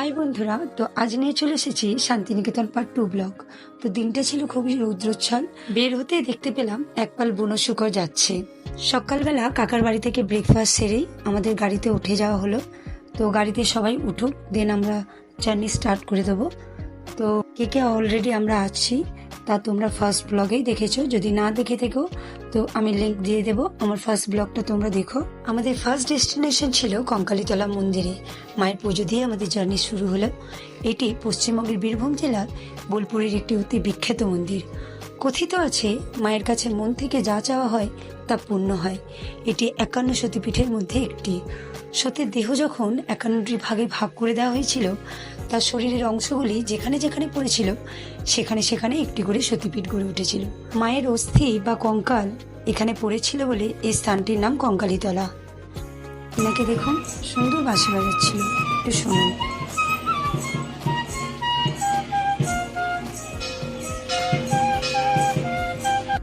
High বন্ধুরা, তো আজ নিয়ে চলে এসেছি শান্তিনিকেতন পার্ট টু ব্লক তো দিনটা ছিল খুবই রৌদ্রোচ্ছল। বের হতে দেখতে পেলাম একপাল বুনো শুকর যাচ্ছে। সকালবেলা কাকার বাড়ি থেকে ব্রেকফাস্ট সেরেই আমাদের গাড়িতে উঠে যাওয়া হলো। তো গাড়িতে সবাই উঠুক দেন আমরা জার্নি স্টার্ট করে দেবো। তো কে কে অলরেডি আমরা আছি, তা তোমরা ফার্স্ট ব্লগেই দেখেছ। যদি না দেখে থেকো তো আমি লিংক দিয়ে দেবো। আমার ফার্স্ট ব্লগটা তোমরা দেখো। আমাদের ফার্স্ট ডেস্টিনেশন ছিল কঙ্কালীতলা মন্দিরে। মায়ের পুজো দিয়ে আমাদের জার্নি শুরু হলো। এটি পশ্চিমবঙ্গের বীরভূম জেলার বোলপুরের একটি অতি বিখ্যাত মন্দির। কথিত আছে, মায়ের কাছে মন থেকে যা চাওয়া হয় তা পূর্ণ হয়। এটি একান্ন সতীপীঠের মধ্যে একটি। সতীর দেহ যখন একান্নটি ভাগে ভাগ করে দেওয়া হয়েছিল তার শরীরের অংশগুলি যেখানে যেখানে পড়েছিল, সেখানে সেখানে একটি করে সতীপীঠ গড়ে উঠেছিল। মায়ের অস্থি বা কঙ্কাল এখানে পড়েছিল বলে এই স্থানটির নাম কঙ্কালীতলা। এনাকে দেখুন, সুন্দর বাঁশি বাজাচ্ছিল। একটু শুনুন।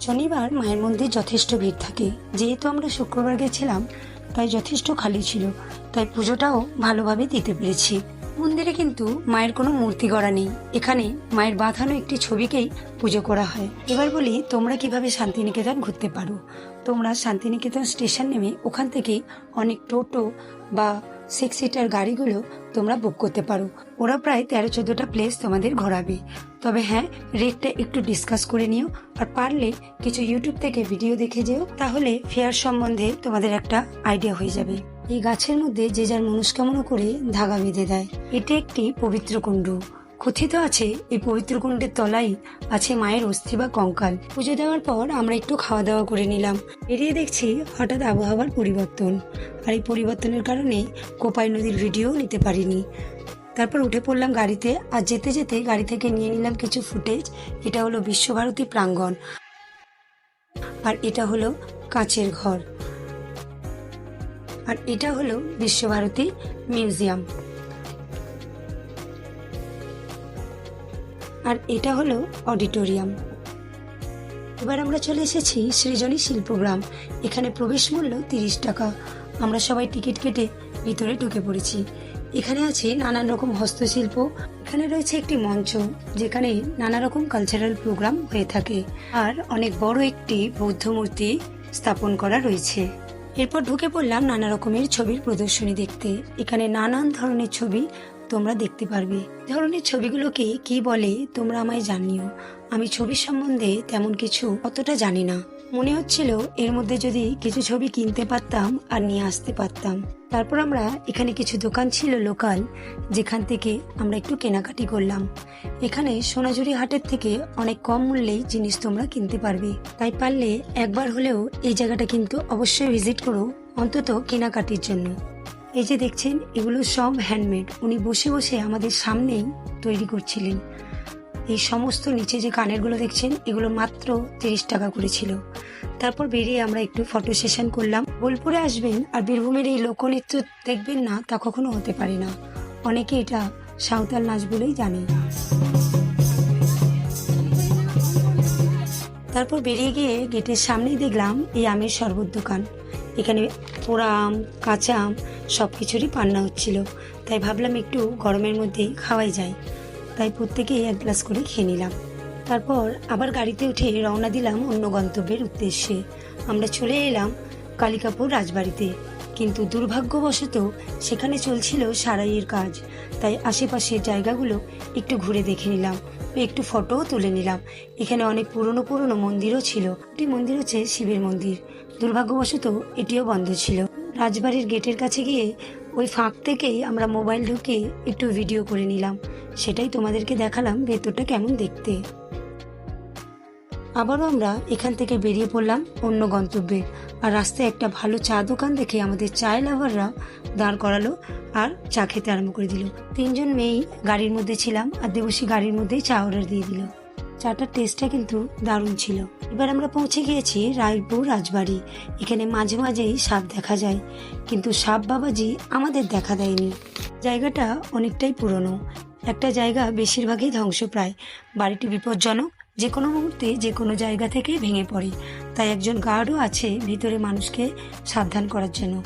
শনিবার মায়ের মন্দির যথেষ্ট ভিড় থাকে। যেহেতু আমরা শুক্রবার গেছিলাম, তাই যথেষ্ট খালি ছিল। তাই পুজোটাও ভালোভাবে দিতে পেরেছি। মন্দিরে কিন্তু মায়ের কোনো মূর্তি গড়া নেই। এখানে মায়ের বাঁধানো একটি ছবিকেই পুজো করা হয়। এবার বলি, তোমরা কীভাবে শান্তিনিকেতন ঘুরতে পারো? তোমরা শান্তিনিকেতন স্টেশন নেমে ওখান থেকে অনেক টোটো বা সিক্স সিটার গাড়িগুলো তোমরা বুক করতে পারো। ওরা প্রায় তেরো চোদ্দটা প্লেস তোমাদের ঘোরাবে। তবে হ্যাঁ রেটটা একটু ডিসকাস করে নিও। আর পারলে কিছু ইউটিউব থেকে ভিডিও দেখে যেও। তাহলে ফেয়ার সম্বন্ধে তোমাদের একটা আইডিয়া হয়ে যাবে। এই গাছের মধ্যে যে যার মনস্কামনা করে ধাগা বেঁধে দেয়। এটি একটি পবিত্র কুণ্ড। কথিত আছে, এই পবিত্র কুণ্ডের তলায় আছে মায়ের অস্থি বা কঙ্কাল। পুজো দেওয়ার পর আমরা একটু খাওয়া দাওয়া করে নিলাম। বেরিয়ে দেখছি হঠাৎ আবহাওয়ার পরিবর্তন। আর এই পরিবর্তনের কারণে কোপাই নদীর ভিডিও নিতে পারিনি। তারপর উঠে পড়লাম গাড়িতে। আর যেতে যেতে গাড়ি থেকে নিয়ে নিলাম কিছু ফুটেজ। এটা হলো বিশ্বভারতী প্রাঙ্গণ। আর এটা হলো কাঁচের ঘর। আর এটা হলো বিশ্বভারতী মিউজিয়াম। আর এটা হলো অডিটোরিয়াম। এবার আমরা চলে এসেছি সৃজনী শিল্পগ্রাম এখানে প্রবেশ মূল্য তিরিশ টাকা। আমরা সবাই টিকিট কেটে ভিতরে ঢুকে পড়েছি। এখানে আছে নানান রকম হস্তশিল্প। এখানে রয়েছে একটি মঞ্চ, যেখানে নানা রকম কালচারাল প্রোগ্রাম হয়ে থাকে। আর অনেক বড় একটি বৌদ্ধ মূর্তি স্থাপন করা রয়েছে। এরপর ঢুকে পড়লাম নানা রকমের ছবির প্রদর্শনী দেখতে। এখানে নানান ধরনের ছবি তোমরা দেখতে পারবে। ধরনের ছবিগুলোকে কি বলে তোমরা আমায় জানিও। আমি ছবির সম্বন্ধে তেমন কিছু অতটা জানি না। মনে হচ্ছিল এর মধ্যে যদি কিছু ছবি কিনতে পারতাম আর নিয়ে আসতে পারতাম। তারপর আমরা এখানে কিছু দোকান ছিল লোকাল, যেখান থেকে আমরা একটু কেনাকাটি করলাম। এখানে সোনাঝুরি হাটের থেকে অনেক কম মূল্যেই জিনিস তোমরা কিনতে পারবে। তাই পারলে একবার হলেও এই জায়গাটা কিন্তু অবশ্যই ভিজিট করো অন্তত কেনাকাটির জন্য। এই যে দেখছেন, এগুলো সব হ্যান্ডমেড উনি বসে বসে আমাদের সামনেই তৈরি করছিলেন। এই সমস্ত নিচে যে কানেরগুলো দেখছেন, এগুলো মাত্র তিরিশ টাকা করেছিল তারপর বেরিয়ে আমরা একটু ফটো সেশন করলাম। বোলপুরে আসবেন আর বীরভূমের এই লোকনৃত্য দেখবেন না, তা কখনো হতে পারে না। অনেকে এটা সাঁওতাল নাচ বলেই জানে। তারপর বেরিয়ে গিয়ে গেটের সামনেই দেখলাম এই আমের শরবত দোকান। এখানে পোড়া আম, কাঁচা আম সব কিছুরই পান্না হচ্ছিল। তাই ভাবলাম একটু গরমের মধ্যেই খাওয়াই যায়। তাই প্রত্যেকেই এক গ্লাস করে খেয়ে নিলাম। তারপর আবার গাড়িতে উঠে রওনা দিলাম অন্য গন্তব্যের উদ্দেশ্যে। আমরা চলে এলাম কালিকাপুর রাজবাড়িতে। কিন্তু দুর্ভাগ্যবশত সেখানে চলছিল সারাইয়ের কাজ। তাই আশেপাশের জায়গাগুলো একটু ঘুরে দেখে নিলাম। একটু ফটোও তুলে নিলাম। এখানে অনেক পুরনো পুরনো মন্দিরও ছিল। একটি মন্দির হচ্ছে শিবের মন্দির। দুর্ভাগ্যবশত এটিও বন্ধ ছিল। রাজবাড়ির গেটের কাছে গিয়ে ওই ফাঁক থেকেই আমরা মোবাইল ঢুকে একটু ভিডিও করে নিলাম। সেটাই তোমাদেরকে দেখালাম ভেতরটা কেমন দেখতে। আবারও আমরা এখান থেকে বেরিয়ে পড়লাম অন্য গন্তব্যে। আর রাস্তায় একটা ভালো চা দোকান দেখে আমাদের চায় লাভাররা দাঁড় করালো আর চা খেতে আরম্ভ করে দিল। তিনজন মেয়েই গাড়ির মধ্যে ছিলাম আর দেবসী গাড়ির মধ্যেই চা অর্ডার দিয়ে দিল। চাটার টেস্টটা কিন্তু দারুণ ছিল। এবার আমরা পৌঁছে গিয়েছি রায়পুর রাজবাড়ি। এখানে মাঝে মাঝেই সাপ দেখা যায়। কিন্তু সাপ বাবাজি আমাদের দেখা দেয়নি। জায়গাটা অনেকটাই পুরনো। একটা জায়গা বেশিরভাগই ধ্বংসপ্রায়। বাড়িটি বিপজ্জনক। যে কোনো মুহূর্তে যে কোনো জায়গা থেকে ভেঙে পড়ে। তাই একজন গার্ডও আছে ভিতরে মানুষকে সাবধান করার জন্য।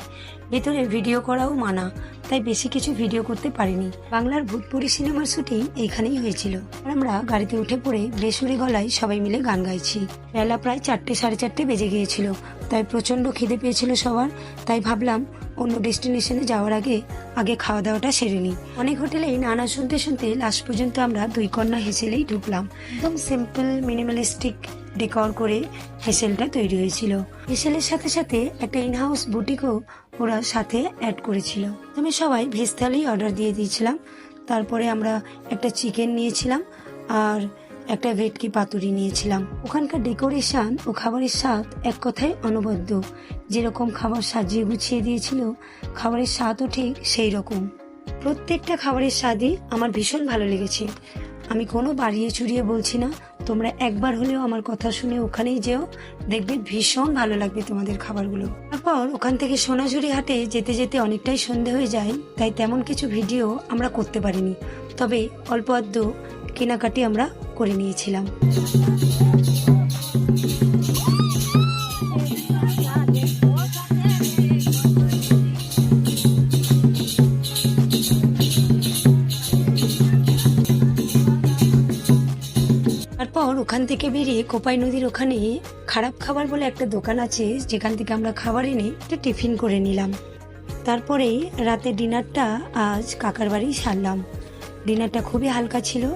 ভেতরে ভিডিও করাও মানা, তাই বেশি কিছু ভিডিও করতে পারিনি। বাংলার ভূতপুরি সিনেমার শুটিং এইখানেই হয়েছিল। আমরা গাড়িতে উঠে পড়ে বেসুরি গলায় সবাই মিলে গান গাইছি। বেলা প্রায় চারটে, সাড়ে চারটে বেজে গিয়েছিল। তাই প্রচণ্ড খিদে পেয়েছিল সবার, তাই ভাবলাম অন্য ডেস্টিনেশনে যাওয়ার আগে আগে খাওয়া দাওয়াটা সেরে নিই। অনেক হোটেলেই নানা শুনতে শুনতে লাস্ট পর্যন্ত আমরা দুই কন্যা হেসেলেই ঢুকলাম। একদম সিম্পল মিনিমালিস্টিক ডেকর করে হেসেলটা তৈরি হয়েছিল। হেসেলের সাথে সাথে একটা ইনহাউস বুটিকও ওরা সাথে অ্যাড করেছিল। আমি সবাই ভেজ থালি অর্ডার দিয়ে দিয়েছিলাম। তারপরে আমরা একটা চিকেন নিয়েছিলাম আর একটা ভেটকি পাতুরি নিয়েছিলাম। ওখানকার ডেকোরেশন ও খাবারের স্বাদ এক কথায় অনবদ্য। যেরকম খাবার সাজিয়ে গুছিয়ে দিয়েছিল, খাবারের স্বাদও ঠিক সেই রকম। প্রত্যেকটা খাবারের স্বাদই আমার ভীষণ ভালো লেগেছে। আমি কোনো বাড়িয়ে চুরিয়ে বলছি না তোমরা একবার হলেও আমার কথা শুনে ওখানেই যেও। দেখবে ভীষণ ভালো লাগবে তোমাদের খাবারগুলো। তারপর ওখান থেকে সোনাঝুরি হাটে যেতে যেতে অনেকটাই সন্ধে হয়ে যায়, তাই তেমন কিছু ভিডিও আমরা করতে পারিনি। তবে অল্প আদ্য কেনাকাটি আমরা করে নিয়েছিলাম। তারপর ওখান থেকে বেরিয়ে কোপাই নদীর ওখানে খারাপ খাবার বলে একটা দোকান আছে, যেখান থেকে আমরা খাবার এনে একটা টিফিন করে নিলাম। তারপরেই রাতে ডিনারটা আজ কাকার বাড়ি সারলাম। ডিনারটা খুবই হালকা ছিল,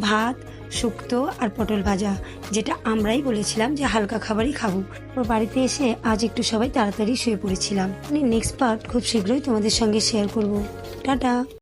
ভাত, শুক্তো আর পটল ভাজা, যেটা আমরাই বলেছিলাম যে হালকা খাবারই খাব। ওর বাড়িতে এসে আজ একটু সবাই তাড়াতাড়ি শুয়ে পড়েছিলাম। নেক্সট পার্ট খুব শীঘ্রই তোমাদের সঙ্গে শেয়ার করব। টাটা!